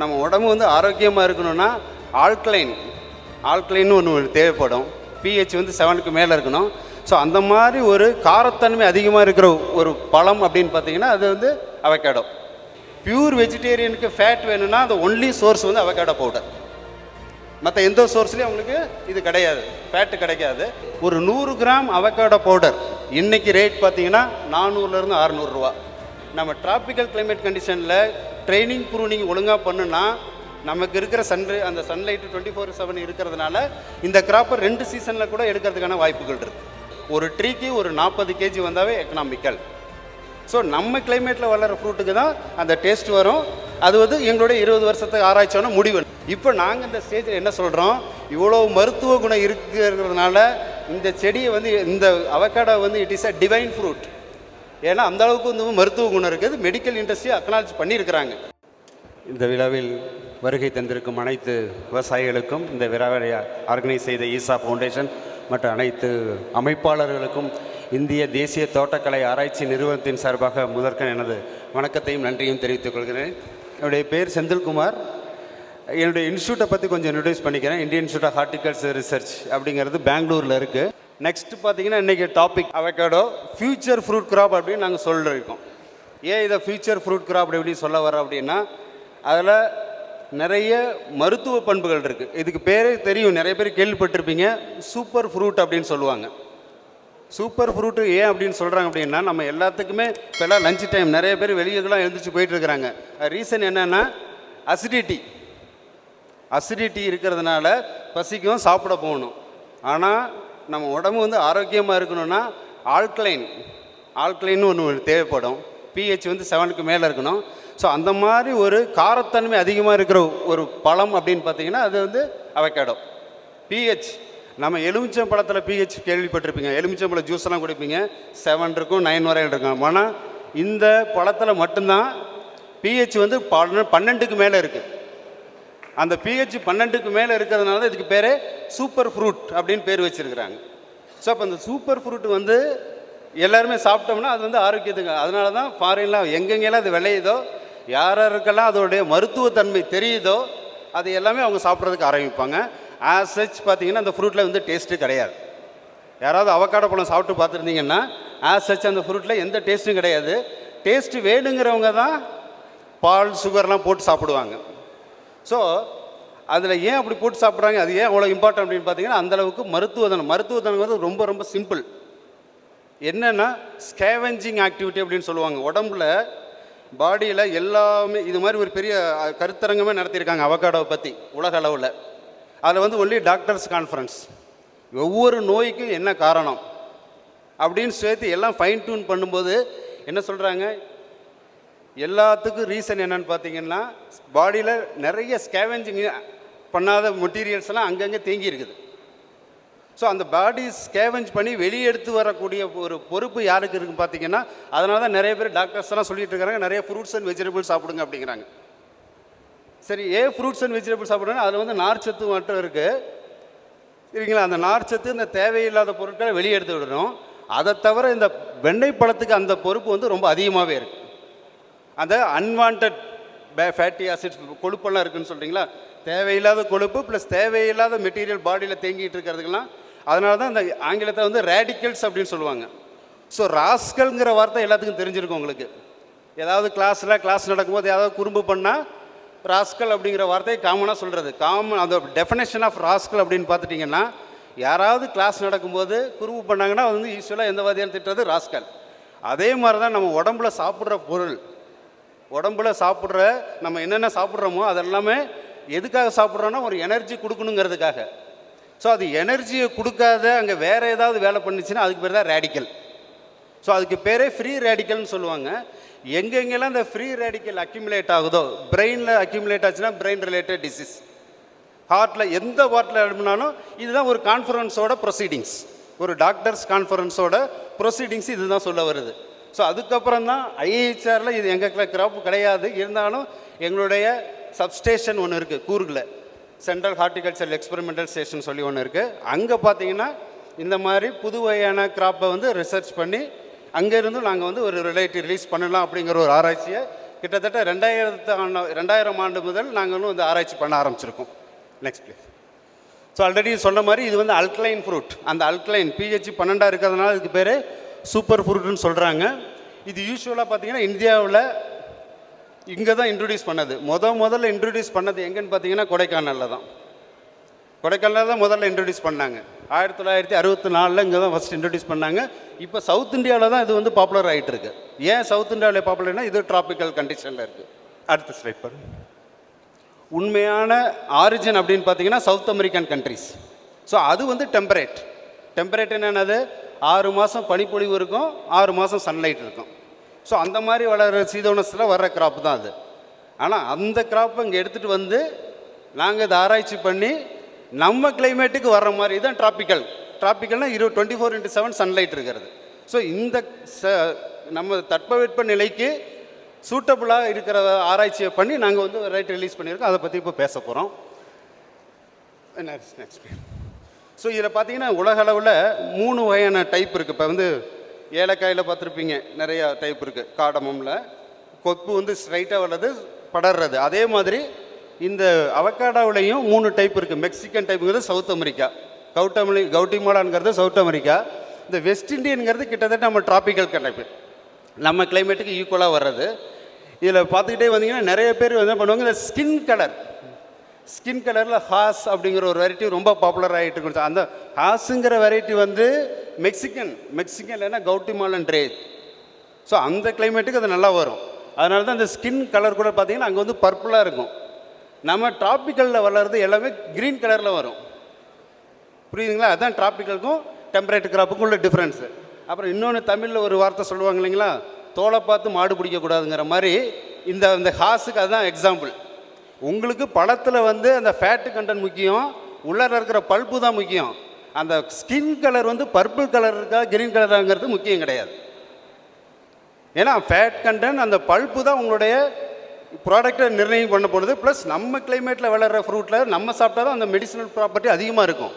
நம்ம உடம்பு வந்து ஆரோக்கியமாக இருக்கணும்னா ஆல்கலைன் ஆல்கலைன்னு ஒன்று தேவைப்படும். பிஹெச் வந்து செவனுக்கு மேலே இருக்கணும். ஸோ அந்த மாதிரி ஒரு காரத்தன்மை அதிகமாக இருக்கிற ஒரு பழம் அப்படின்னு பார்த்தீங்கன்னா அது வந்து அவகேடோ பியூர் வெஜிடேரியனுக்கு ஃபேட் வேணும்னா அந்த ஒன்லி சோர்ஸ் வந்து அவகேடோ பவுடர் மற்ற எந்த சோர்ஸ்லேயும் அவங்களுக்கு இது கிடையாது. ஃபேட்டு கிடைக்காது. ஒரு நூறு கிராம் அவகேடோ பவுடர் இன்றைக்கி ரேட் பார்த்தீங்கன்னா நானூறுலேருந்து அறநூறுரூவா நம்ம டிராபிக்கல் கிளைமேட் கண்டிஷனில் ட்ரைனிங் ப்ரூனிங் ஒழுங்காக பண்ணுனா நமக்கு இருக்கிற சன் அந்த சன்லைட்டு டுவெண்ட்டி ஃபோர் செவன் இருக்கிறதுனால இந்த கிராப்பை ரெண்டு சீசனில் கூட எடுக்கிறதுக்கான வாய்ப்புகள் இருக்குது ஒரு ட்ரீக்கு ஒரு நாற்பது கேஜி வந்தாவே எக்கனாமிக்கல் ஸோ நம்ம கிளைமேட்டில் வளர ஃப்ரூட்டுக்கு தான் அந்த டேஸ்ட் வரும். அது வந்து எங்களுடைய இருபது வருஷத்துக்கு ஆராய்ச்சியான முடிவு. இப்போ நாங்கள் இந்த ஸ்டேஜில் என்ன சொல்கிறோம் இவ்வளோ மருத்துவ குணம் இருக்கிறதுனால இந்த செடியை வந்து இந்த அவக்காடோ வந்து it is a divine fruit ஏன்னா அந்த அளவுக்கு வந்து மருத்துவ குணம் இருக்குது மெடிக்கல் இண்டஸ்ட்ரி அக்னாலஜ் பண்ணியிருக்கிறாங்க. இந்த விழாவில் வருகை தந்திருக்கும் அனைத்து விவசாயிகளுக்கும் இந்த விழாவை ஆர்கனைஸ் செய்த ஈசா ஃபவுண்டேஷன் மற்ற அனைத்து அமைப்பாளர்களுக்கும் இந்திய தேசிய தோட்டக்கலை ஆராய்ச்சி நிறுவனத்தின் சார்பாக முதற்கன் எனது வணக்கத்தையும் நன்றியும் தெரிவித்துக் கொள்கிறேன். என்னுடைய பேர் செந்தில்குமார். என்னுடைய இன்ஸ்டியூட்டை பற்றி கொஞ்சம் இன்ட்ரடியூஸ் பண்ணிக்கிறேன். Indian institute of horticulture research அப்படிங்கிறது பெங்களூரில் இருக்குது நெக்ஸ்ட் பார்த்தீங்கன்னா இன்றைக்கி topic avocado future fruit crop அப்படின்னு நாங்கள் சொல்லிருக்கோம். ஏன் இதை ஃபியூச்சர் ஃப்ரூட் கிராப் எப்படி சொல்ல வரோம் அப்படின்னா அதில் நிறைய மருத்துவ பண்புகள் இருக்குது இதுக்கு பேரே தெரியும். நிறைய பேர் கேள்விப்பட்டிருப்பீங்க. சூப்பர் ஃப்ரூட் அப்படின்னு சொல்லுவாங்க. சூப்பர் ஃப்ரூட்டு ஏன் அப்படின்னு சொல்கிறாங்க அப்படின்னா நம்ம எல்லாத்துக்குமே இப்போல்லாம் லஞ்ச் டைம் நிறைய பேர் வெளியெல்லாம் எழுந்திரிச்சு போயிட்டுருக்கிறாங்க. ரீசன் என்னென்னா அசிடிட்டி அசிடிட்டி இருக்கிறதுனால பசிக்கும் சாப்பிட போகணும். ஆனால் நம்ம உடம்பு வந்து ஆரோக்கியமாக இருக்கணும்னா ஆல்கலைன் ஆல்கலைன்னு ஒன்று தேவைப்படும். பிஹெச் வந்து செவனுக்கு மேலே இருக்கணும். ஸோ அந்த மாதிரி ஒரு காரத்தன்மை அதிகமாக இருக்கிற ஒரு பழம் அப்படின்னு பார்த்தீங்கன்னா அது வந்து அவகேடோ பிஹெச் நம்ம எலுமிச்சம் பழத்தில் பிஹெச் கேள்விப்பட்டிருப்பீங்க. எலுமிச்சம்பழம் பழம் ஜூஸ்லாம் குடிப்பீங்க. செவன் இருக்கும் நைன் வரையில் இருக்கும். ஆனால் இந்த பழத்தில் மட்டும்தான் பிஹெச் வந்து பன்னெண்டுக்கு மேலே இருக்குது அந்த பிஹெச் பன்னெண்டுக்கு மேலே இருக்கிறதுனால தான் இதுக்கு பேர் சூப்பர் ஃப்ரூட் அப்படின்னு பேர் வச்சிருக்கிறாங்க. ஸோ அப்போ அந்த சூப்பர் ஃப்ரூட் வந்து எல்லாருமே சாப்பிட்டோம்னா அது வந்து ஆரோக்கியத்துக்கு அதனால தான் ஃபாரின்லாம் எங்கெங்கெல்லாம் அது விளையுதோ யார் யாருக்கெல்லாம் அதோடைய மருத்துவத்தன்மை தெரியுதோ அது எல்லாமே அவங்க சாப்பிட்றதுக்கு ஆரம்பிப்பாங்க. ஆஸ் சச் பார்த்தீங்கன்னா அந்த ஃப்ரூட்டில் வந்து டேஸ்ட்டு கிடையாது. யாராவது அவக்காடோ பழம் சாப்பிட்டு பார்த்துருந்தீங்கன்னா ஆஸ் சச் அந்த ஃப்ரூட்டில் எந்த டேஸ்ட்டும் கிடையாது. டேஸ்ட்டு வேணுங்கிறவங்க தான் பால் சுகர்லாம் போட்டு சாப்பிடுவாங்க. ஸோ அதில் ஏன் அப்படி போட்டு சாப்பிட்றாங்க? அது ஏன் அவ்வளோ இம்பார்ட்டன்ட் அப்படின்னு பார்த்தீங்கன்னா அந்தளவுக்கு மருத்துவதனம் மருத்துவதனம் வந்து ரொம்ப ரொம்ப சிம்பிள் என்னென்னா ஸ்கேவெஞ்சிங் ஆக்டிவிட்டி அப்படின்னு சொல்லுவாங்க. உடம்புல பாடியில் எல்லாமே இது மாதிரி ஒரு பெரிய கருத்தரங்கமே நடத்தியிருக்காங்க அவகாடோவை பற்றி உலக அளவில். அதில் வந்து ஒன்லி டாக்டர்ஸ் கான்ஃபரன்ஸ் ஒவ்வொரு நோய்க்கும் என்ன காரணம்? அப்படின்னு சேர்த்து எல்லாம் ஃபைன் டியூன் பண்ணும்போது என்ன சொல்கிறாங்க எல்லாத்துக்கும் ரீசன் என்னன்னு பார்த்தீங்கன்னா பாடியில் நிறைய ஸ்கேவெஞ்சிங் பண்ணாத மெட்டீரியல்ஸ் எல்லாம் அங்கங்கே தேங்கி இருக்குது. ஸோ அந்த பாடி ஸ்கேவெஞ்ச் பண்ணி வெளியே எடுத்து வரக்கூடிய ஒரு பொறுப்பு யாருக்கு இருக்குன்னு பார்த்தீங்கன்னா அதனால தான் நிறைய பேர் டாக்டர்ஸ் எல்லாம் சொல்லிட்டு இருக்காங்க நிறைய ஃப்ரூட்ஸ் அண்ட் வெஜிடபிள்ஸ் சாப்பிடுங்க அப்படிங்கிறாங்க. சரி ஏன் ஃப்ரூட்ஸ் அண்ட் வெஜிடபிள்ஸ் சாப்பிட்றாங்க அதில் வந்து நார்ச்சத்து மட்டும் இருக்குது சரிங்களா? அந்த நார்ச்சத்து இந்த தேவையில்லாத பொருட்களை வெளியே எடுத்து விடணும். அதை தவிர இந்த வெண்ணெய் பழத்துக்கு அந்த பொறுப்பு வந்து ரொம்ப அதிகமாகவே இருக்குது அந்த அன்வான்ட் ஃபேட்டி ஆசிட்ஸ் கொழுப்பெல்லாம் இருக்குதுன்னு சொல்கிறீங்களா தேவையில்லாத கொழுப்பு ப்ளஸ் தேவையில்லாத மெட்டீரியல் பாடியில் தேங்கிட்டு இருக்கிறதுக்கெல்லாம் அதனால தான் அந்த ஆங்கிலத்தை வந்து ரேடிக்கல்ஸ் அப்படின்னு சொல்லுவாங்க. ஸோ ராஸ்கல்ங்கிற வார்த்தை எல்லாத்துக்கும் தெரிஞ்சிருக்கும் உங்களுக்கு. ஏதாவது கிளாஸில் கிளாஸ் நடக்கும்போது ஏதாவது குறும்பு பண்ணால் ராஸ்கல் அப்படிங்கிற வார்த்தையை காமனாக சொல்கிறது காமன் அந்த டெஃபினேஷன் ஆஃப் ராஸ்கல் அப்படின்னு பார்த்துட்டிங்கன்னா யாராவது கிளாஸ் நடக்கும்போது குறும்பு பண்ணாங்கன்னா வந்து யூஸ்வலாக எந்த வாதியான திட்டுறது ராஸ்கல் அதே மாதிரி தான் நம்ம உடம்புல சாப்பிட்ற பொருள் உடம்புல சாப்பிட்ற நம்ம என்னென்ன சாப்பிட்றோமோ அதெல்லாமே எதுக்காக சாப்பிட்றோன்னா ஒரு எனர்ஜி கொடுக்கணுங்கிறதுக்காக. ஸோ அது எனர்ஜியை கொடுக்காத அங்கே வேறு ஏதாவது வேலை பண்ணுச்சுன்னா அதுக்கு பேர் தான் ரேடிக்கல் ஸோ அதுக்கு பேரே ஃப்ரீ ரேடிக்கல்னு சொல்லுவாங்க. எங்கெங்கெல்லாம் இந்த ஃப்ரீ ரேடிக்கல் அக்யூமுலேட் ஆகுதோ பிரெயினில் அக்யூமுலேட் ஆச்சுன்னா பிரெயின் ரிலேட்டட் டிசீஸ் ஹார்ட்டில் எந்த ஹார்ட்டில் எழுப்பினாலும் இதுதான் ஒரு கான்ஃபரன்ஸோட ப்ரொசீடிங்ஸ் ஒரு டாக்டர்ஸ் கான்ஃபரன்ஸோட ப்ரொசீடிங்ஸ் இதுதான் சொல்ல வருது. ஸோ அதுக்கப்புறம் தான் ஐஏஹெச்ஆரில் இது எங்கள் கிராப் கிடையாது. இருந்தாலும் எங்களுடைய சப்ஸ்டேஷன் ஒன்று இருக்குது கூர்கில். சென்ட்ரல் ஹார்டிகல்ச்சர் எக்ஸ்பெரிமெண்டல் ஸ்டேஷன் சொல்லி ஒன்று இருக்குது அங்கே பார்த்தீங்கன்னா இந்த மாதிரி புது வகையான கிராப்பை வந்து ரிசர்ச் பண்ணி அங்கேருந்து நாங்கள் வந்து ஒரு ரிலேட்டிவ் ரிலீஸ் பண்ணலாம் அப்படிங்கிற ஒரு ஆராய்ச்சியை கிட்டத்தட்ட ரெண்டாயிரத்து ஆண்டு ரெண்டாயிரம் ஆண்டு முதல் நாங்களும் வந்து ஆராய்ச்சி பண்ண ஆரம்பிச்சிருக்கோம். நெக்ஸ்ட் ப்ளீஸ் ஸோ ஆல்ரெடி சொன்ன மாதிரி இது வந்து அல்கலைன் ஃப்ரூட் அந்த அல்கலைன் பிஹெச் பன்னெண்டாக இருக்கிறதுனால இதுக்கு பேர் சூப்பர் ஃபுட்னு சொல்கிறாங்க இது யூஸ்வலாக பார்த்தீங்கன்னா இந்தியாவில் இங்கே தான் இன்ட்ரடியூஸ் பண்ணது. முத முதல்ல இன்ட்ரடியூஸ் பண்ணது எங்கேன்னு பார்த்தீங்கன்னா கொடைக்கானலில் தான். கொடைக்கானலில் தான் முதல்ல இன்ட்ரடியூஸ் பண்ணாங்க. ஆயிரத்தி தொள்ளாயிரத்தி அறுபத்தி நாலில் இங்கே தான் ஃபஸ்ட் இன்ட்ரடியூஸ் பண்ணாங்க. இப்போ சவுத் இந்தியாவில் தான் இது வந்து பாப்புலர் ஆகிட்டு இருக்கு ஏன் சவுத் இந்தியாவில் பாப்புலர்னா இது டிராபிக்கல் கண்டிஷனில் இருக்குது அடுத்த ஸ்லைட் பாருங்க. உண்மையான ஆரிஜின் அப்படின்னு பார்த்தீங்கன்னா சவுத் அமெரிக்கன் கண்ட்ரிஸ் ஸோ அது வந்து டெம்பரேட் டெம்பரேட் என்னென்னது ஆறு மாதம் பனிப்பொழிவு இருக்கும் ஆறு மாதம் சன்லைட் இருக்கும். ஸோ அந்த மாதிரி வளர்கிற சீதோனஸில் வர்ற கிராப் தான் அது. ஆனால் அந்த கிராப்பை இங்கே எடுத்துகிட்டு வந்து நாங்கள் இதை ஆராய்ச்சி பண்ணி நம்ம கிளைமேட்டுக்கு வர்ற மாதிரி தான் டிராபிக்கல் டிராபிக்கல்னால் இரு twenty four into seven sunlight இருக்கிறது. ஸோ இந்த ச நம்ம தட்பவெட்ப நிலைக்கு சூட்டபுளாக இருக்கிற ஆராய்ச்சியை பண்ணி நாங்கள் வந்து ரைட் ரிலீஸ் பண்ணியிருக்கோம். அதை பற்றி இப்போ பேச போகிறோம் நெக்ஸ்ட் ஸோ இதில் பார்த்தீங்கன்னா உலக அளவில் மூணு வகையான டைப் இருக்குது இப்போ வந்து ஏலக்காயில் பார்த்துருப்பீங்க நிறையா டைப் இருக்குது காடமம்ல. கொப்பு வந்து ஸ்ட்ரைட்டாக வர்றது படர்றது. அதே மாதிரி இந்த அவக்காடாவிலையும் மூணு டைப் இருக்குது மெக்சிகன் டைப்புங்கிறது சவுத் அமெரிக்கா கவுட்டமலி கவுட்டிமாலாங்கிறது சவுத் அமெரிக்கா இந்த வெஸ்ட் இண்டியனுங்கிறது கிட்டத்தட்ட நம்ம டிராபிக்கல் டைப் நம்ம கிளைமேட்டுக்கு ஈக்குவலாக வர்றது. இதில் பார்த்துக்கிட்டே வந்தீங்கன்னா நிறைய பேர் என்ன பண்ணுவாங்க இந்த ஸ்கின் கலர் ஸ்கின் கலரில் ஹாஸ் அப்படிங்கிற ஒரு வெரைட்டி ரொம்ப பாப்புலர் ஆகிட்டு இருக்கும் அந்த ஹாஸுங்கிற வெரைட்டி வந்து மெக்சிகன் மெக்சிகன் இல்லைன்னா கவுட்டிமாலன் ட்ரேஜ் ஸோ அந்த கிளைமேட்டுக்கு அது நல்லா வரும். அதனால தான் அந்த ஸ்கின் கலர் கூட பார்த்தீங்கன்னா அங்கே வந்து பர்பிளாக இருக்கும். நம்ம டிராபிக்கலில் வளர்றது எல்லாமே க்ரீன் கலரில் வரும். புரியுதுங்களா? அதுதான் டிராபிக்கலுக்கும் டெம்பரேட் கிராப்புக்கும் உள்ள டிஃப்ரென்ஸு அப்புறம் இன்னொன்று தமிழில் ஒரு வார்த்தை சொல்லுவாங்க இல்லைங்களா? தோலை பார்த்து மாடு பிடிக்கக்கூடாதுங்கிற மாதிரி இந்த இந்த ஹாஸுக்கு அதுதான் எக்ஸாம்பிள் உங்களுக்கு பழத்தில் வந்து அந்த ஃபேட்டு கண்டென்ட் முக்கியம். உள்ளார இருக்கிற பல்ப்பு தான் முக்கியம். அந்த ஸ்கின் கலர் வந்து பர்பிள் கலர் இருக்கா கிரீன் கலராங்கிறது முக்கியம் கிடையாது. ஏன்னா ஃபேட் கண்டென்ட் அந்த பல்ப்பு தான் உங்களுடைய ப்ராடக்டை நிர்ணயம் பண்ண போடுது ப்ளஸ் நம்ம கிளைமேட்டில் வளர்கிற ஃப்ரூட்டில் நம்ம சாப்பிட்டா தான் அந்த மெடிசனல் ப்ராப்பர்ட்டி அதிகமாக இருக்கும்.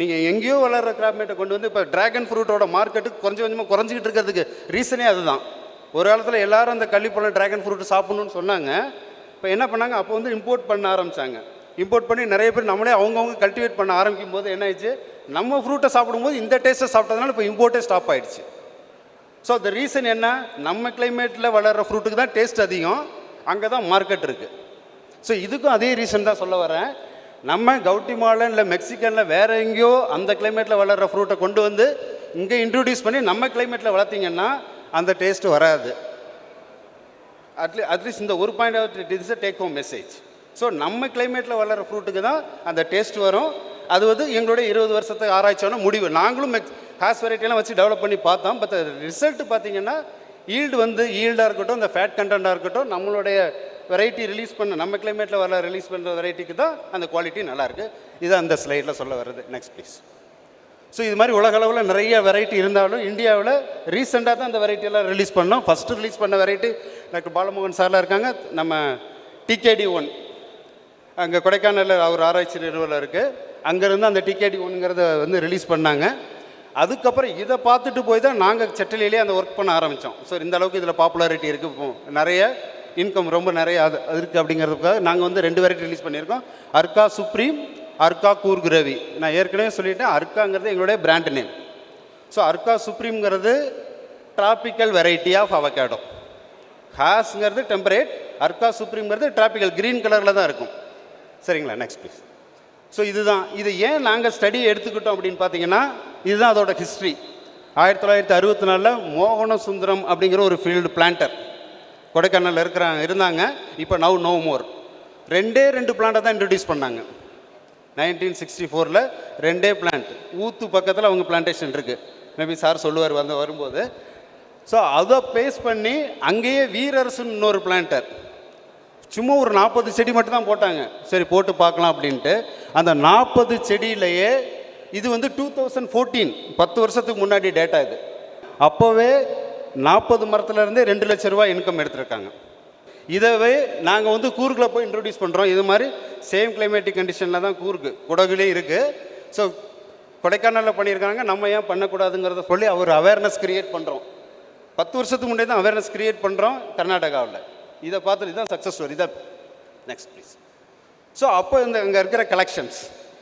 நீங்கள் எங்கேயோ வளர்கிற கிராப்மேட்டை கொண்டு வந்து இப்போ ட்ராகன் ஃப்ரூட்டோட மார்க்கெட்டு கொஞ்சம் கொஞ்சமாக குறைஞ்சிக்கிட்டு இருக்கிறதுக்கு ரீசனே அதுதான். ஒரு காலத்தில் எல்லாரும் அந்த கள்ளிப்பழம் ட்ராகன் ஃப்ரூட் சாப்பிட்ணுன்னு சொன்னாங்க. இப்போ என்ன பண்ணாங்க? அப்போ வந்து இம்போர்ட் பண்ண ஆரம்பித்தாங்க இம்போர்ட் பண்ணி நிறைய பேர் நம்மளே அவங்கவுங்க கல்டிவேட் பண்ண ஆரம்பிக்கும் போது என்ன ஆயிடுச்சு? நம்ம ஃப்ரூட்டை சாப்பிடும்போது இந்த டேஸ்ட்டை சாப்பிட்டதுனால இப்போ இம்போர்ட்டே ஸ்டாப் ஆயிடுச்சு. ஸோ த ரீசன் என்ன? நம்ம கிளைமேட்டில் வளர்கிற ஃப்ரூட்டுக்கு தான் டேஸ்ட் அதிகம். அங்கே தான் மார்க்கெட் இருக்குது ஸோ இதுக்கும் அதே ரீசன் தான் சொல்ல வரேன். நம்ம கவுட்டிமாலன் இல்லை மெக்சிகனில் வேறு எங்கேயோ அந்த கிளைமேட்டில் வளர்கிற ஃப்ரூட்டை கொண்டு வந்து இங்கே இன்ட்ரடியூஸ் பண்ணி நம்ம கிளைமேட்டில் வளர்த்திங்கன்னா அந்த டேஸ்ட்டு வராது. அட்லீ அட்லீஸ்ட் இந்த ஒரு point is take home message so நம்ம கிளைமேட்டில் வளர்கிற ஃப்ரூட்டுக்கு தான் அந்த டேஸ்ட் வரும். அது வந்து எங்களுடைய இருபது வருஷத்துக்கு ஆராய்ச்சியான முடிவு. நாங்களும் மெக் ஹாஸ் வெரைட்டிலாம் வச்சு டெவலப் பண்ணி பார்த்தோம். பட் ரிசல்ட் பார்த்தீங்கன்னா ஈல்டு வந்து ஈல்டாக இருக்கட்டும் இந்த ஃபேட் கண்டென்ட்டாக இருக்கட்டும் நம்மளுடைய வெரைட்டி ரிலீஸ் பண்ண நம்ம கிளைமேட்டில் வர ரிலீஸ் பண்ணுற வெரைட்டிக்கு தான் அந்த குவாலிட்டி நல்லாயிருக்கு இது அந்த ஸ்லைடில் சொல்ல வருது நெக்ஸ்ட் ப்ளீஸ் ஸோ இது மாதிரி உலகளவில் நிறைய வெரைட்டி இருந்தாலும் இந்தியாவில் ரீசெண்டாக தான் அந்த வெரைட்டியெல்லாம் ரிலீஸ் பண்ணோம். ஃபஸ்ட்டு ரிலீஸ் பண்ண வெரைட்டி டாக்டர் பாலமோகன் சார்லாம் இருக்காங்க. நம்ம டிகேடி ஒன் அங்கே கொடைக்கானலில் அவர் ஆராய்ச்சி நிறுவனம் இருக்குது அங்கேருந்து அந்த டிகேடி ஒன்ங்கிறத வந்து ரிலீஸ் பண்ணாங்க. அதுக்கப்புறம் இதை பார்த்துட்டு போய் தான் நாங்கள் செட்டிலேயே அந்த ஒர்க் பண்ண ஆரம்பித்தோம் ஸோ இந்த அளவுக்கு இதில் பாப்புலாரிட்டி இருக்குது இப்போ நிறைய இன்கம் ரொம்ப நிறைய அது இருக்குது அப்படிங்கிறதுக்காக நாங்கள் வந்து ரெண்டு வெரைட்டி ரிலீஸ் பண்ணியிருக்கோம். அர்கா சுப்ரீம் அர்கா கூர்கிரவி நான் ஏற்கனவே சொல்லிட்டேன் அர்க்காங்கிறது எங்களுடைய பிராண்ட் நேம் ஸோ அர்கா சுப்ரீம்ங்கிறது டிராபிக்கல் வெரைட்டி ஆஃப் அவகேடோ ஹாஸ்ங்கிறது டெம்பரேட் அர்கா சுப்ரீம்ங்கிறது டிராபிக்கல் க்ரீன் கலரில் தான் இருக்கும். சரிங்களா நெக்ஸ்ட் ப்ளீஸ் ஸோ இதுதான். இது ஏன் நாங்கள் ஸ்டடி எடுத்துக்கிட்டோம் அப்படின்னு பார்த்தீங்கன்னா இதுதான் அதோட ஹிஸ்ட்ரி ஆயிரத்தி தொள்ளாயிரத்தி அறுபத்தி நாலில் மோகன சுந்தரம் அப்படிங்கிற ஒரு ஃபீல்டு பிளான்டர் கொடைக்கானலில் இருக்கிறாங்க இருந்தாங்க. இப்போ நவ் நோ மோர் ரெண்டே ரெண்டு பிளான்ட்டை தான் இன்ட்ரடியூஸ் பண்ணாங்க. நைன்டீன் சிக்ஸ்டி ஃபோரில் ரெண்டே பிளான்ட் ஊத்து பக்கத்தில் அவங்க பிளான்டேஷன் இருக்குது மேபி சார் சொல்லுவார் வந்து வரும்போது. ஸோ அதை பேஸ் பண்ணி அங்கேயே வீரரசுன்னு இன்னொரு பிளான்டர் சும்மா ஒரு நாற்பது செடி மட்டும் தான் போட்டாங்க. சரி போட்டு பார்க்கலாம் அப்படின்ட்டு. அந்த நாற்பது செடியிலேயே இது வந்து டூ தௌசண்ட் ஃபோர்டீன் பத்து வருஷத்துக்கு முன்னாடி டேட்டா இது. அப்போவே நாற்பது மரத்துலேருந்தே ரெண்டு லட்ச ரூபாய் இன்கம் எடுத்திருக்காங்க. இதவே நாங்கள் வந்து கூர்கில் போய் இன்ட்ரடியூஸ் பண்ணுறோம் இது மாதிரி சேம் கிளைமேட்டிக் கண்டிஷனில் தான் கூர்க்கு குடகுலேயும் இருக்குது ஸோ கொடைக்கானலில் பண்ணியிருக்காங்க. நம்ம ஏன் பண்ணக்கூடாதுங்கிறத சொல்லி அவர் அவேர்னஸ் கிரியேட் பண்ணுறோம் பத்து வருஷத்துக்கு முன்னாடி தான் அவேர்னஸ் கிரியேட் பண்ணுறோம் கர்நாடகாவில். இதை பார்த்துட்டு இதுதான் சக்ஸஸ் ஸ்டோரி இதை நெக்ஸ்ட் ப்ளீஸ் ஸோ அப்போ இந்த அங்கே இருக்கிற கலெக்ஷன்ஸ்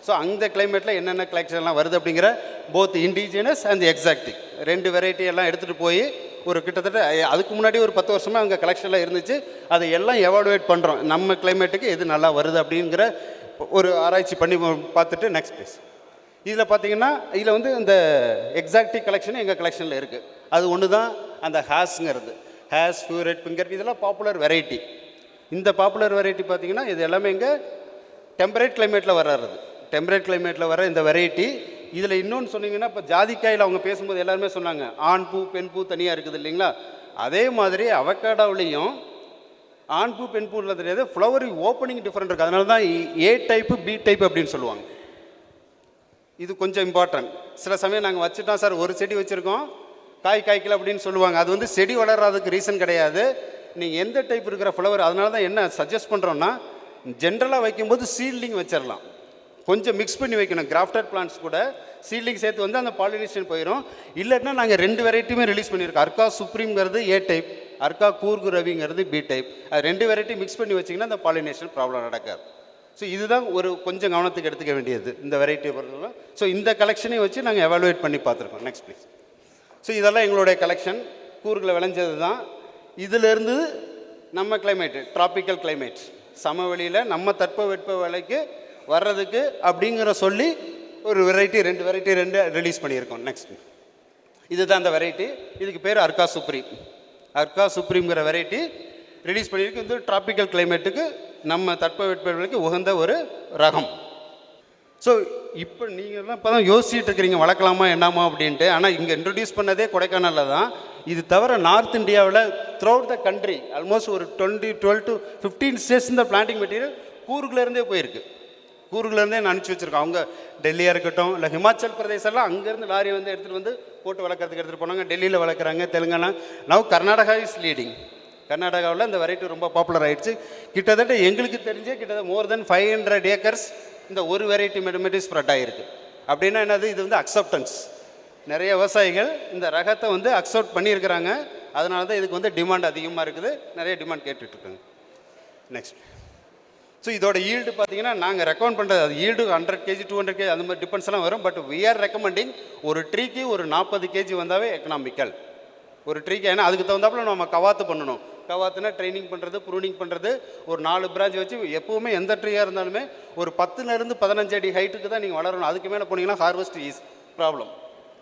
ஸோ அந்த கிளைமேட்டில் என்னென்ன கலெக்ஷன்லாம் வருது அப்படிங்கிற போத் இண்டிஜினஸ் அண்ட் எக்ஸாக்டிக் ரெண்டு வெரைட்டி எல்லாம் எடுத்துகிட்டு போய் ஒரு கிட்டத்தட்ட அதுக்கு முன்னாடி ஒரு பத்து வருஷமாக அங்கே கலெக்ஷனில் இருந்துச்சு. அதை எல்லாம் எவாலுவேட் பண்ணுறோம் நம்ம கிளைமேட்டுக்கு எது நல்லா வருது அப்படிங்கிற ஒரு ஆராய்ச்சி பண்ணி பார்த்துட்டு நெக்ஸ்ட் ப்ளேஸ் இதில் பார்த்தீங்கன்னா இதில் வந்து இந்த எக்ஸாக்டிக் கலெக்ஷன் எங்கள் கலெக்ஷனில் இருக்குது அது ஒன்று தான் அந்த ஹேஸ்ங்கிறது. ஹேஸ் ஃபியூரெட் பிங்கர் இதெல்லாம் பாப்புலர் வெரைட்டி இந்த பாப்புலர் வெரைட்டி பார்த்தீங்கன்னா இது எல்லாமே இங்கே டெம்பரேட் கிளைமேட்டில் வர்றது. டெம்பரேட் கிளைமேட்டில் வர இந்த வெரைட்டி இதில் இன்னொன்று சொன்னீங்கன்னா இப்போ ஜாதிக்காயில் அவங்க பேசும்போது எல்லாருமே சொன்னாங்க ஆண் பூ பெண் பூ தனியாக இருக்குது இல்லைங்களா? அதே மாதிரி அவக்காடாவிலையும் ஆண் பூ பெண் பூ தெரியாது ஃப்ளவர் ஓப்பனிங் டிஃப்ரெண்ட் இருக்குது அதனால தான் ஏ டைப்பு பி டைப் அப்படின்னு சொல்லுவாங்க. இது கொஞ்சம் இம்பார்ட்டன்ட். சில சமயம் நாங்கள் வச்சுட்டோம் சார் ஒரு செடி வச்சுருக்கோம் காய் காய்க்கல அப்படின்னு சொல்லுவாங்க. அது வந்து செடி வளர்றதுக்கு ரீசன் கிடையாது. நீங்கள் எந்த டைப் இருக்கிற ஃப்ளவர் அதனால தான் என்ன சஜஸ்ட் பண்ணுறோன்னா ஜென்ரலாக வைக்கும்போது சீல்டிங் வச்சிடலாம் கொஞ்சம் மிக்ஸ் பண்ணி வைக்கணும். கிராஃப்டட் பிளான்ஸ் கூட சீட்லிங் சேர்த்து வந்து அந்த பாலினேஷன் போயிடும் இல்லைன்னா நாங்கள் ரெண்டு வெரைட்டியுமே ரிலீஸ் பண்ணியிருக்கோம். அர்க்கா சுப்ரீம்ங்கிறது ஏ டைப் அர்க்கா கூர்கு ரவிங்கிறது பி டைப் அது ரெண்டு வெரைட்டி மிக்ஸ் பண்ணி வச்சிங்கன்னா அந்த பாலினேஷன் ப்ராப்ளம் நடக்காது. ஸோ இதுதான் ஒரு கொஞ்சம் கவனத்துக்கு எடுத்துக்க வேண்டியது. இந்த வெரைட்டியை பொறுத்தவரை. ஸோ இந்த கலெக்ஷனையும் வச்சு நாங்கள் எவாலுவேட் பண்ணி பார்த்துருக்கோம். நெக்ஸ்ட் ப்ளீஸ் ஸோ இதெல்லாம் எங்களுடைய கலெக்ஷன் கூறுகளை விளைஞ்சது தான் இதிலிருந்து நம்ம கிளைமேட்டு ட்ராபிக்கல் கிளைமேட் சமவெளியில் நம்ம தட்பவெட்ப விலைக்கு வர்றதுக்கு அப்படிங்கிற சொல்லி ஒரு வெரைட்டி ரெண்டு வெரைட்டி ரெண்டு ரிலீஸ் பண்ணியிருக்கோம். நெக்ஸ்ட் இதுதான் அந்த வெரைட்டி இதுக்கு பேர் அர்கா சுப்ரீம் அர்கா சுப்ரீம்ங்கிற வெரைட்டி ரிலீஸ் பண்ணியிருக்கு. இது டிராபிக்கல் கிளைமேட்டுக்கு நம்ம தட்பவெட்பவர்களுக்கு உகந்த ஒரு ரகம். ஸோ இப்போ நீங்கள்லாம் இப்போ தான் யோசிச்சுட்டு இருக்கிறீங்க வளர்க்கலாமா என்னாமா அப்படின்ட்டு. ஆனால் இங்கே இன்ட்ரடியூஸ் பண்ணதே கொடைக்கானலில் தான். இது தவிர நார்த் இந்தியாவில் த்ரூ த கண்ட்ரி ஆல்மோஸ்ட் ஒரு twenty twelve to fifteen states இந்த பிளான்டிங் மெட்டீரியல் கூறுக்குள்ளேருந்தே போயிருக்கு. கூறுகளேருந்தே நான் அனுப்பிச்சி வச்சுருக்கோம் அவங்க டெல்லியாக இருக்கட்டும் இல்லை ஹிமாச்சல் பிரதேசெல்லாம் அங்கேருந்து லாரி வந்து எடுத்துகிட்டு வந்து போட்டு வளர்க்குறதுக்கு எடுத்துகிட்டு போனாங்க. டெல்லியில் வளர்க்குறாங்க Telangana. Now Karnataka is leading கர்நாடகாவில் இந்த வெரைட்டி ரொம்ப பாப்புலர் ஆகிடுச்சு கிட்டத்தட்ட எங்களுக்கு தெரிஞ்சே கிட்டத்தட்ட more than five hundred acres இந்த ஒரு வெரைட்டி மெட்டமெட்டி ஸ்ப்ரெட் ஆகிருக்கு அப்படின்னா என்னது? இது வந்து அக்செப்டன்ஸ் நிறைய விவசாயிகள் இந்த ரகத்தை வந்து அக்செப்ட் பண்ணியிருக்கிறாங்க. அதனால தான் இதுக்கு வந்து டிமாண்ட் அதிகமாக இருக்குது. நிறைய டிமாண்ட் கேட்டுட்ருக்காங்க நெக்ஸ்ட் ஸோ இதோட ஈல்டு பார்த்தீங்கன்னா நாங்கள் ரெக்கமெண்ட் பண்ணுறது அது yield hundred K G to hundred K G அந்த மாதிரி டிபெண்ட்ஸ் எல்லாம் வரும். பட் வி ஆர் ரெக்கமெண்டிங் ஒரு ட்ரீக்கு ஒரு நாற்பது கேஜி வந்தாவே எக்கனாமிக்கல் ஒரு ட்ரீக்கு ஏன்னா அதுக்கு தகுந்தாப்புல நம்ம கவாத்து பண்ணணும். கவாத்துனா ட்ரைனிங் பண்ணுறது ப்ரூனிங் பண்ணுறது ஒரு நாலு பிரான்ச் வச்சு எப்போவுமே எந்த ட்ரீயாக இருந்தாலுமே ஒரு பத்துலேருந்து பதினஞ்சு அடி ஹைட்டுக்கு தான் நீங்கள் வளரணும். அதுக்கு மேலே போனீங்கன்னா ஹார்வெஸ்ட் ஈஸ் ப்ராப்ளம்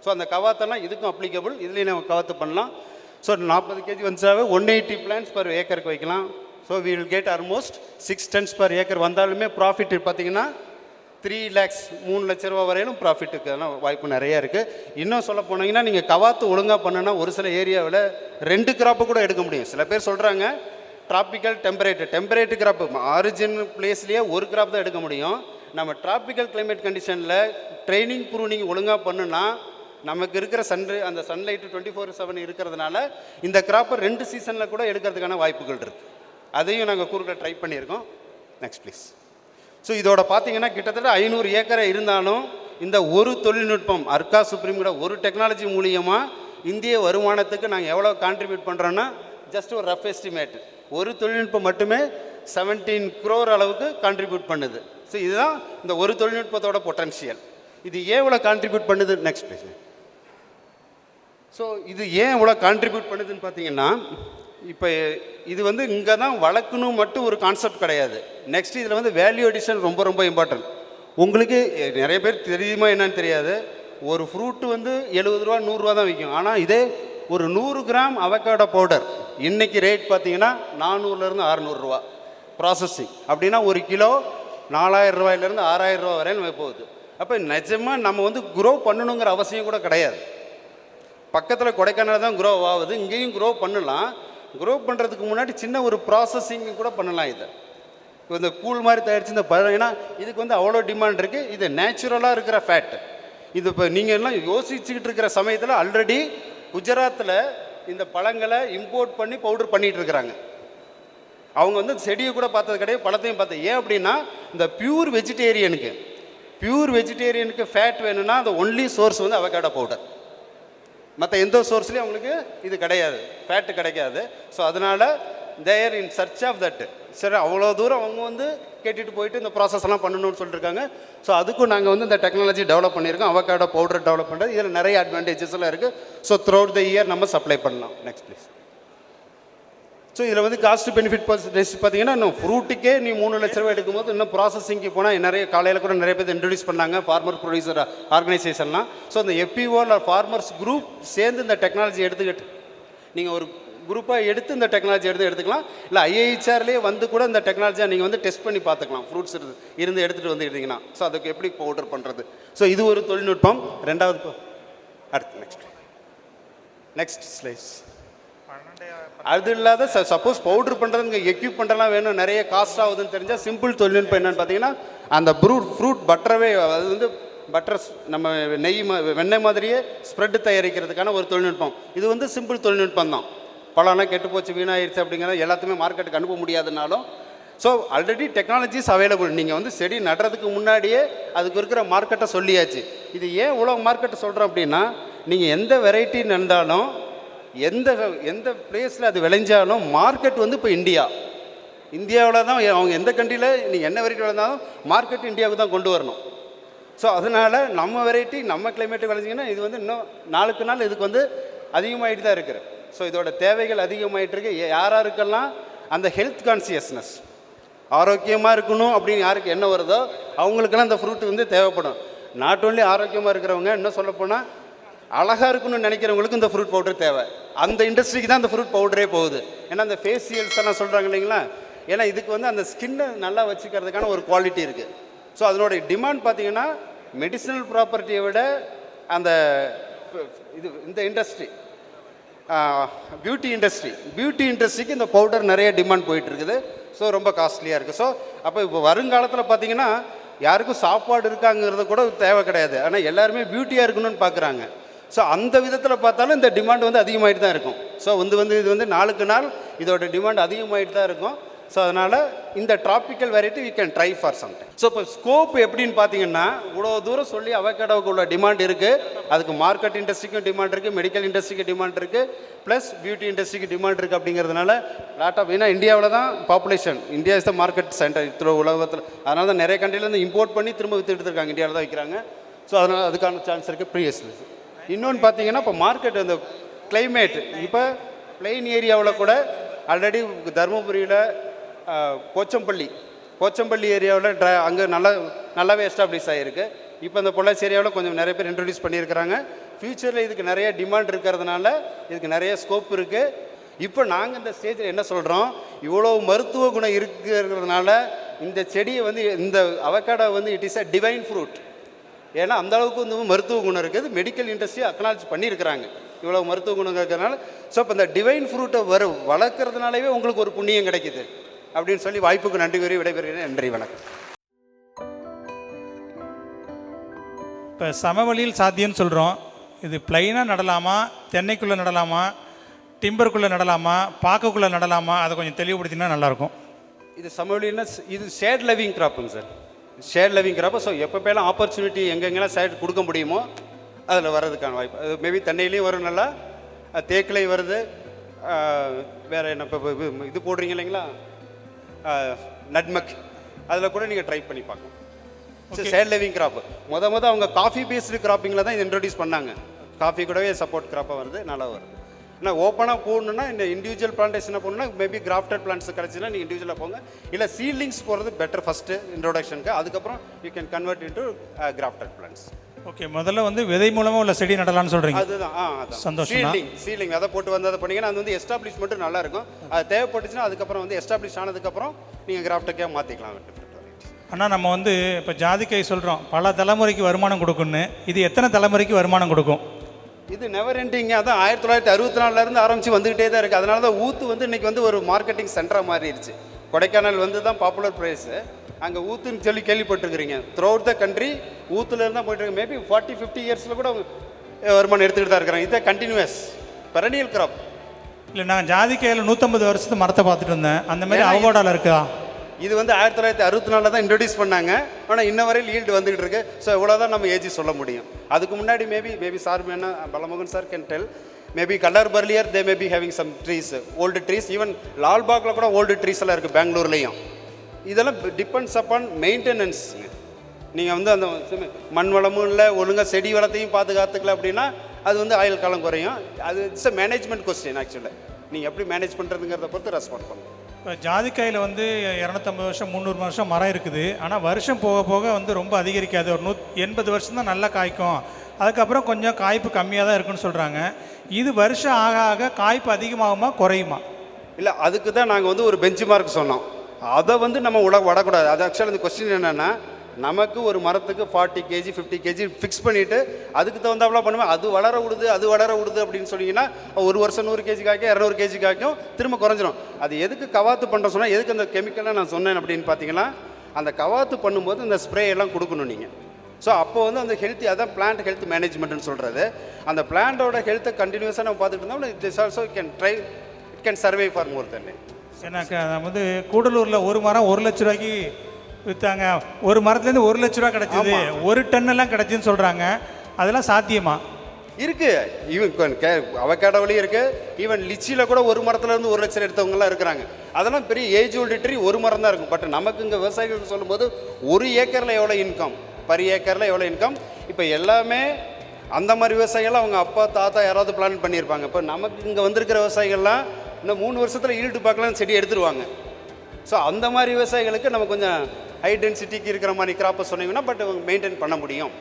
ஸோ அந்த கவாத்தெல்லாம் இதுக்கும் அப்ளிகபிள் இதுலேயும் நம்ம கவாத்து பண்ணலாம். ஸோ நாற்பது கேஜி வந்துச்சாவே ஒன் எயிட்டி பிளான்ஸ் பர் ஏக்கருக்கு வைக்கலாம். So we will get almost six tons per acre வந்தாலுமே ப்ராஃபிட் பார்த்தீங்கன்னா த்ரீ லேக்ஸ் மூணு லட்ச ரூபா வரையிலும் ப்ராஃபிட்டுக்கு அதெல்லாம் வாய்ப்பு நிறைய இருக்குது இன்னும் சொல்ல போனீங்கன்னா நீங்கள் கவாத்து ஒழுங்காக பண்ணுனா ஒரு சில ஏரியாவில் ரெண்டு கிராப்பு கூட எடுக்க முடியும். சில பேர் சொல்கிறாங்க ட்ராபிக்கல் டெம்பரேட்டர் டெம்பரேட்டு கிராப்பு ஆரிஜின் பிளேஸ்லேயே ஒரு கிராப் தான் எடுக்க முடியும். நம்ம டிராபிக்கல் கிளைமேட் கண்டிஷனில் ட்ரைனிங் ப்ரூனிங் ஒழுங்காக பண்ணுனா நமக்கு இருக்கிற சன்ரு அந்த சன்லைட்டு டுவெண்ட்டி ஃபோர் செவன் இருக்கிறதுனால இந்த கிராப்பை ரெண்டு சீசனில் கூட எடுக்கிறதுக்கான வாய்ப்புகள் இருக்குது அதையும் நாங்கள் குறுக்க ட்ரை பண்ணியிருக்கோம். நெக்ஸ்ட் ப்ளீஸ் ஸோ இதோட பார்த்தீங்கன்னா கிட்டத்தட்ட ஐநூறு ஏக்கரை இருந்தாலும் இந்த ஒரு தொழில்நுட்பம் அர்க்கா சுப்ரீம்கிற ஒரு டெக்னாலஜி மூலியமாக இந்திய வருமானத்துக்கு நாங்கள் எவ்வளோ கான்ட்ரிபியூட் பண்ணுறோன்னா ஜஸ்ட் ஒரு ரஃப் எஸ்டிமேட் ஒரு தொழில்நுட்பம் மட்டுமே 17 குரோர் அளவுக்கு கான்ட்ரிபியூட் பண்ணுது. ஸோ இதுதான் இந்த ஒரு தொழில்நுட்பத்தோட பொட்டன்ஷியல் இது ஏன் இவ்வளோ கான்ட்ரிபியூட் பண்ணுது? நெக்ஸ்ட் பேசுங்க ஸோ இது ஏன் இவ்வளோ கான்ட்ரிபியூட் பண்ணுதுன்னு பார்த்தீங்கன்னா இப்போ இது வந்து இங்கே தான் வளர்க்கணும் மட்டும் ஒரு கான்செப்ட் கிடையாது. நெக்ஸ்ட் இதில் வந்து வேல்யூ அடிஷன் ரொம்ப ரொம்ப இம்பார்ட்டன்ட் உங்களுக்கு நிறைய பேர் தெரியுமா என்னன்னு தெரியாது. ஒரு ஃப்ரூட்டு வந்து எழுபது ரூபா நூறுரூவா தான் விற்கும் ஆனால் இதே ஒரு நூறு கிராம் அவக்காடோ பவுடர் இன்றைக்கி ரேட் பார்த்தீங்கன்னா நானூறுலேருந்து அறநூறுரூவா ப்ராசஸிங் அப்படின்னா ஒரு கிலோ நாலாயிரம் ரூபாயிலேருந்து ஆறாயிரம் ரூபா வரையும் போகுது. அப்போ நிஜமாக நம்ம வந்து குரோ பண்ணணுங்கிற அவசியம் கூட கிடையாது. பக்கத்தில் கொடைக்கானல் தான் க்ரோ ஆகுது. இங்கேயும் க்ரோ பண்ணலாம். க்ரோ பண்ணுறதுக்கு முன்னாடி சின்ன ஒரு ப்ராசஸிங் கூட பண்ணலாம் இதை. இப்போ இந்த கூழ் மாதிரி தயாரிச்சு இந்த பழம் ஏன்னா இதுக்கு வந்து அவ்வளோ டிமாண்ட் இருக்குது இது நேச்சுரலாக இருக்கிற ஃபேட் இது இப்போ நீங்கள் எல்லாம் யோசிச்சுக்கிட்டு இருக்கிற சமயத்தில் ஆல்ரெடி குஜராத்தில் இந்த பழங்களை இம்போர்ட் பண்ணி பவுடர் பண்ணிகிட்டு இருக்கிறாங்க. அவங்க வந்து செடியை கூட பார்த்தது கிடையாது பழத்தையும் பார்த்தது. ஏன் அப்படின்னா இந்த பியூர் வெஜிடேரியனுக்கு பியூர் வெஜிடேரியனுக்கு ஃபேட் வேணும்னா அந்த ஒன்லி சோர்ஸ் வந்து அவகேடோ பவுடர் மற்ற எந்த சோர்ஸ்லேயும் அவங்களுக்கு இது கிடையாது. ஃபேட்டு கிடைக்காது. ஸோ அதனால் there in search of that சரி அவ்வளோ தூரம் அவங்க வந்து கேட்டுட்டு போயிட்டு இந்த ப்ராசஸ் எல்லாம் பண்ணணும்னு சொல்லியிருக்காங்க ஸோ அதுக்கும் நாங்கள் வந்து இந்த டெக்னாலஜி டெவலப் பண்ணியிருக்கோம். அவக்காடோ பவுடர் டெவலப் பண்ணுறது இதில் நிறைய அட்வான்டேஜஸ்லாம் இருக்குது ஸோ த்ரூ த இயர் நம்ம சப்ளை பண்ணலாம். நெக்ஸ்ட் ப்ளீஸ் ஸோ இதில் வந்து காஸ்ட் பெனிஃபிட் பர்சன்டேஜ் பார்த்தீங்கன்னா இன்னும் ஃப்ரூட்டுக்கே நீ மூணு லட்ச ரூபாய் எடுக்கும்போது இன்னும் ப்ராசஸிங்க்கு போனால் நிறைய காலையில் கூட நிறைய பேர் இன்ட்ரடியூஸ் பண்ணாங்க ஃபார்மர் ப்ரொடியூசர் ஆர்கனைசேஷன்லாம் ஸோ அந்த எப்பிஓ ஃபார்மர்ஸ் குரூப் சேர்ந்து இந்த டெக்னாலஜி எடுத்துக்கிட்டு நீங்கள் ஒரு குரூப்பாக எடுத்து இந்த டெக்னாலஜி எடுத்து எடுத்துக்கலாம். இல்லை ஐஐஹெச்ஆர்லேயே வந்து கூட இந்த டெக்னாலஜியை நீங்கள் வந்து டெஸ்ட் பண்ணி பார்த்துக்கலாம் ஃப்ரூட்ஸ் இருந்து இருந்து எடுத்துகிட்டு வந்து எடுத்தீங்கன்னா ஸோ அதுக்கு எப்படி பவுடர் பண்ணுறது ஸோ இது ஒரு தொழில்நுட்பம். ரெண்டாவது அடுத்து நெக்ஸ்ட் நெக்ஸ்ட் ஸ்லைஸ் அது இல்லாத சப்போஸ் பவுடர் பண்ணுறதுங்க எக்யூப் வேணும். நிறைய காஸ்ட் ஆகுதுன்னு தெரிஞ்சால் சிம்பிள் தொழில்நுட்பம் என்னன்னு பார்த்தீங்கன்னா அந்த ப்ரூட் ஃப்ரூட் பட்டரவே அது வந்து பட்டர் நம்ம நெய் மா- வெண்ணெய் மாதிரியே ஸ்ப்ரெட் தயாரிக்கிறதுக்கான ஒரு தொழில்நுட்பம். இது வந்து சிம்பிள் தொழில்நுட்பம் தான். பழம்லாம் கெட்டு போச்சு வீணாயிருச்சு அப்படிங்கிறத எல்லாத்தையுமே மார்க்கெட்டுக்கு அனுப்ப முடியாதுனாலும் ஸோ ஆல்ரெடி டெக்னாலஜிஸ் அவைலபிள் நீங்கள் வந்து செடி நடுறதுக்கு முன்னாடியே அதுக்கு இருக்கிற மார்க்கெட்டை சொல்லியாச்சு. இது ஏன் உலக மார்க்கெட்டை சொல்கிறோம் அப்படின்னா நீங்கள் எந்த வெரைட்டி நடந்தாலும் எந்த எந்த பிளேஸில் அது விளைஞ்சாலும் மார்க்கெட் வந்து இப்போ இந்தியா. இந்தியாவில் தான் அவங்க எந்த கண்ட்ரியில் நீங்கள் என்ன வெரைட்டி வளர்ந்தாலும் மார்க்கெட் இந்தியாவுக்கு தான் கொண்டு வரணும். ஸோ அதனால் நம்ம வெரைட்டி நம்ம கிளைமேட்டுக்கு விளைஞ்சிங்கன்னா இது வந்து இன்னும் நாளுக்கு நாள் இதுக்கு வந்து அதிகமாகிட்டு தான் இருக்குது. ஸோ இதோட தேவைகள் அதிகமாகிட்டு இருக்கு. யார் யாருக்கெல்லாம் அந்த ஹெல்த் கான்சியஸ்னஸ் ஆரோக்கியமாக இருக்கணும் அப்படின்னு யாருக்கு என்ன வருதோ அவங்களுக்கெல்லாம் அந்த ஃப்ரூட் வந்து தேவைப்படும். நாட் ஒன்லி ஆரோக்கியமாக இருக்கிறவங்க இன்னும் சொல்லப்போனால் அழகாக இருக்கணும்னு நினைக்கிறவங்களுக்கு இந்த ஃப்ரூட் பவுடர் தேவை. அந்த இண்டஸ்ட்ரிக்கு தான் இந்த ஃப்ரூட் பவுடரே போகுது. ஏன்னா அந்த ஃபேஷியல்ஸ் எல்லாம் சொல்கிறாங்க இல்லைங்களா? ஏன்னா இதுக்கு வந்து அந்த ஸ்கின்னை நல்லா வச்சுக்கிறதுக்கான ஒரு குவாலிட்டி இருக்குது ஸோ அதனுடைய டிமாண்ட் பார்த்தீங்கன்னா மெடிசினல் ப்ராப்பர்ட்டியை விட அந்த இது இந்த இண்டஸ்ட்ரி பியூட்டி இண்டஸ்ட்ரி பியூட்டி இண்டஸ்ட்ரிக்கு இந்த பவுடர் நிறைய டிமாண்ட் போயிட்டுருக்குது. ஸோ ரொம்ப காஸ்ட்லியாக இருக்குது ஸோ அப்போ இப்போ வருங்காலத்தில் பார்த்தீங்கன்னா யாருக்கும் சாப்பாடு இருக்காங்கிறது கூட தேவை கிடையாது. ஆனால் எல்லாருமே பியூட்டியாக இருக்கணும்னு பார்க்குறாங்க ஸோ அந்த விதத்தில் பார்த்தாலும் இந்த டிமாண்ட் வந்து அதிகமாகிட்டு தான் இருக்கும். ஸோ வந்து வந்து இது வந்து நாளுக்கு நாள் இதோட டிமாண்ட் அதிகமாகிட்டு தான் இருக்கும். ஸோ அதனால் இந்த tropical variety we can try for some time so இப்போ ஸ்கோப் எப்படின்னு பார்த்தீங்கன்னா இவ்வளோ தூரம் சொல்லி அவகேடோவுக்கு உள்ள டிமாண்ட் இருக்குது அதுக்கு மார்க்கெட் இண்டஸ்ட்ரிக்கும் டிமாண்ட் இருக்குது மெடிக்கல் இண்டஸ்ட்ரிக்கு டிமாண்ட் இருக்குது ப்ளஸ் பியூட்டி இண்டஸ்ட்ரிக்கு டிமாண்ட் இருக்குது அப்படிங்கிறதுனால லாட் ஆஃப் ஏன்னா இந்தியாவில் தான் population India is the market centre இத்தனை உலகத்தில். அதனால தான் நிறைய கண்ட்ரிலேருந்து இம்போர்ட் பண்ணி திரும்ப வித்துட்டு இருக்காங்க. இந்தியாவில் தான் விற்கிறாங்க ஸோ அதனால் அதுக்கான சான்ஸ் இருக்குது ப்ரீவியஸ்லி இன்னொன்று பார்த்தீங்கன்னா இப்போ மார்க்கெட் அந்த கிளைமேட் இப்போ பிளெயின் ஏரியாவில் கூட ஆல்ரெடி தருமபுரியில் போச்சம்பள்ளி போச்சம்பள்ளி ஏரியாவில் ட்ர அங்கே நல்லா நல்லாவே எஸ்டாப்ளிஷ் ஆகிருக்கு இப்போ இந்த பொள்ளாச்சி ஏரியாவில் கொஞ்சம் நிறைய பேர் இன்ட்ரடியூஸ் பண்ணியிருக்கிறாங்க. ஃப்யூச்சரில் இதுக்கு நிறைய டிமாண்ட் இருக்கிறதுனால இதுக்கு நிறைய ஸ்கோப் இருக்குது இப்போ நாங்கள் இந்த ஸ்டேஜில் என்ன சொல்கிறோம் இவ்வளோ மருத்துவ குணம் இருக்கிறதுனால இந்த செடியை வந்து இந்த அவக்காடோ வந்து it is a divine fruit ஏன்னா அந்த அளவுக்கு வந்து மருத்துவ குணம் இருக்குது மெடிக்கல் இண்டஸ்ட்ரி அக்னாலஜ் பண்ணியிருக்கிறாங்க. இவ்வளோ மருத்துவ குணம் இருக்கிறதுனால ஸோ இப்போ இந்த டிவைன் ஃப்ரூட்டை வர வளர்க்குறதுனாலவே உங்களுக்கு ஒரு புண்ணியம் கிடைக்குது. அப்படின்னு சொல்லி வாய்ப்புக்கு நன்றி கூறி விடைபெறுகிறேன். நன்றி வணக்கம். இப்போ சமவெளியில் சாத்தியம்னு சொல்கிறோம் இது பிளைனாக நடலாமா? தென்னைக்குள்ளே நடலாமா? டிம்பருக்குள்ளே நடலாமா? பாக்குக்குள்ளே நடலாமா? அதை கொஞ்சம் தெளிவுபடுத்தினா நல்லாயிருக்கும். இது சமவெளினா இது shade loving கிராப்புங்க sir shade loving crop so எப்பப்பெல்லாம் ஆப்பர்ச்சுனிட்டி எங்கெங்கெல்லாம் ஷேட் கொடுக்க முடியுமோ அதில் வர்றதுக்கான வாய்ப்பு. அது மேபி தென்னையிலையும் வரும் நல்லா தேக்கிலையும் வருது. வேற என்ன இப்போ இது- போடுறீங்க இல்லைங்களா? நட்மக். அதில் கூட நீங்கள் ட்ரை பண்ணி பார்க்கலாம். ஷேட் லிவிங் கிராப் முத முத அவங்க காஃபி பேஸ்டு கிராப்பிங்கில் தான் இது இன்ட்ரடியூஸ் பண்ணாங்க. காஃபி கூடவே சப்போர்ட் கிராப்பாக வருது நல்லா வருது. ஏன்னா ஓப்பனாக போடணுன்னா இந்த இண்டிவிஜுவல் பிளான்டேஷனை போகணுன்னா மேபி கிராஃப்டட் பிளான்ட்ஸ் கிடச்சுன்னா நீங்கள் இண்டிவிஜுவலாக போங்க. இல்லை சீட்லிங்ஸ் போகிறது பெட்டர் ஃபஸ்ட்டு இன்ட்ரோடக்ஷனுக்கு அதுக்கப்புறம் you can convert into grafted plants okay முதல்ல வந்து விதை மூலமாக உள்ள செடி நடலாம்னு சொல்கிறீங்க அதுதான் ஆ அதான். சந்தோஷம். சீலிங் சீலிங் அதை போட்டு வந்து அதை பண்ணீங்கன்னா அது வந்து எஸ்டாப்ளிஷ்மெண்ட்டு நல்லா இருக்கும் அது தேவைப்பட்டுச்சுன்னா அதுக்கப்புறம் வந்து எஸ்டாப்ளிஷ் ஆனதுக்கப்புறம் நீங்கள் கிராஃப்டுக்கே மாற்றிக்கலாம் ஆனால் நம்ம வந்து இப்போ ஜாதிக்காய் சொல்கிறோம் பல தலைமுறைக்கு வருமானம் கொடுக்குன்னு இது எத்தனை தலைமுறைக்கு வருமானம் கொடுக்கும்? இது நெவர் எண்டிங் அதான் ஆயிரத்தி தொள்ளாயிரத்தி அறுபத்தி நாலுலேருந்து ஆரம்பித்து வந்துக்கிட்டே தான் இருக்குது அதனால தான் ஊத்து வந்து இன்னைக்கு வந்து ஒரு மார்க்கெட்டிங் சென்டராக மாறிடுச்சு. கொடைக்கானல் வந்து தான் பாப்புலர் ப்ரைஸு அங்கே ஊத்துன்னு சொல்லி கேள்விப்பட்டிருக்கிறீங்க. த்ரூ அவுட் த கண்ட்ரி ஊத்துல இருந்தால் போயிட்டு இருக்கு. மேபி ஃபார்ட்டி ஃபிஃப்டி இயர்ஸில் கூட வருமானம் எடுத்துக்கிட்டு தான் இருக்கிறாங்க. இது கண்டினியூஸ் பெரனியல் கிராப் இல்லை நான் ஜாதிக்காயில் நூற்றம்பது வருஷத்து மரத்தை பார்த்துட்டு இருந்தேன். அந்த மாதிரி அவகோடாவில் இருக்குதா இது வந்து ஆயிரத்தி தொள்ளாயிரத்தி அறுபத்தி நாலில் தான் இன்ட்ரடியூஸ் பண்ணாங்க. ஆனால் இன்ன வரையில் ஈல்டு வந்துகிட்டு இருக்கு. ஸோ இவ்வளோ தான் நம்ம ஏஜி சொல்ல முடியும். அதுக்கு முன்னாடி மேபி மேபி சார் வேணா பலமுகன் sir can tell maybe colour earlier they maybe having some trees old trees even லால்பாகில் கூட ஓல்டு ட்ரீஸ் எல்லாம் இருக்குது பெங்களூர்லேயும் இதெல்லாம் டிபெண்ட்ஸ் அப்பான் மெயின்டெனன்ஸுங்க நீங்கள் வந்து அந்த மண் வளமும் இல்லை ஒழுங்காக செடி வளத்தையும் பாதுகாத்துக்கல அப்படின்னா அது வந்து ஆயுள் காலம் குறையும். அது இட்ஸ் அ மேனேஜ்மெண்ட் கொஸ்டின் ஆக்சுவலாக நீங்கள் எப்படி மேனேஜ் பண்ணுறதுங்கிறத பொறுத்து ரெஸ்பாண்ட் பண்ணணும் இப்போ ஜாதிக்காயில் வந்து இரநூத்தம்பது வருஷம் முந்நூறு வருஷம் மரம் இருக்குது. ஆனால் வருஷம் போக போக வந்து ரொம்ப அதிகரிக்காது. ஒரு நூ எண்பது வருஷம் தான் நல்லா காய்க்கும். அதுக்கப்புறம் கொஞ்சம் காய்ப்பு கம்மியாக தான் இருக்குன்னு சொல்கிறாங்க இது வருஷம் ஆக ஆக காய்ப்பு அதிகமாகுமா குறையுமா? இல்லை அதுக்கு தான் நாங்கள் வந்து ஒரு பெஞ்ச் மார்க் சொன்னோம். அதை வந்து நம்ம உட விடக்கூடாது அது ஆக்சுவலாக இந்த கொஸ்டின் என்னென்னா நமக்கு ஒரு மரத்துக்கு forty KG fifty KG fix பண்ணிவிட்டு அதுக்கு தகுந்தாப்புல பண்ணுவேன். அது வளர விடுது அது வளர விடுது அப்படின்னு சொன்னீங்கன்னா ஒரு வருஷம் நூறு கேஜி காய்க்கும் இரநூறு கேஜி காய்க்கும் திரும்ப குறைஞ்சிரும். அது எதுக்கு கவாத்து பண்ணுற சொன்னால் எதுக்கு அந்த கெமிக்கலாக நான் சொன்னேன் அப்படின்னு பார்த்தீங்கன்னா அந்த கவாத்து பண்ணும்போது இந்த ஸ்ப்ரே எல்லாம் கொடுக்கணும் நீங்கள் ஸோ அப்போ வந்து அந்த ஹெல்த்தி அதான் பிளான்ட் ஹெல்த் மேனேஜ்மெண்ட்னு சொல்கிறது அந்த பிளான்ட்டோட ஹெல்த்தை கண்டினியூஸாக நம்ம பார்த்துட்டு இருந்தோம். This also can try it can survey for more then எனக்கு நம்ம வந்து கூடலூரில் ஒரு மரம் ஒரு லட்ச ரூபாய்க்கு விற்றாங்க ஒரு மரத்துலேருந்து ஒரு லட்ச ரூபா கிடச்சிது. ஒரு டன் எல்லாம் கிடச்சின்னு சொல்கிறாங்க அதெல்லாம் சாத்தியமா? இருக்கு. ஈவன் அவகேடோவிலையும் இருக்கு. ஈவன் லிச்சியில் கூட ஒரு மரத்துல இருந்து ஒரு லட்சம் எடுத்தவங்கலாம் இருக்கிறாங்க. அதெல்லாம் பெரிய ஏஜ் ஓல்டு ட்ரீ ஒரு மரம் தான் இருக்கும். பட் நமக்கு இங்கே விவசாயிகள் சொல்லும்போது ஒரு ஏக்கரில் எவ்வளோ இன்கம் பர் ஏக்கரில் எவ்வளோ இன்கம் இப்போ எல்லாமே அந்த மாதிரி விவசாயிகள்லாம் அவங்க அப்பா தாத்தா யாராவது பிளான் பண்ணியிருப்பாங்க. இப்போ நமக்கு இங்கே வந்திருக்கிற விவசாயிகள்லாம் இன்னும் மூணு வருஷத்தில் ஈல்டு பார்க்கலாம் செடி எடுத்துருவாங்க. ஸோ அந்த மாதிரி விவசாயிகளுக்கு நம்ம கொஞ்சம் ஹை டென்சிட்டிக்கு இருக்கிற மாதிரி கிராப்பை சொன்னீங்கன்னா பட் மெயின்டைன் பண்ண முடியும்.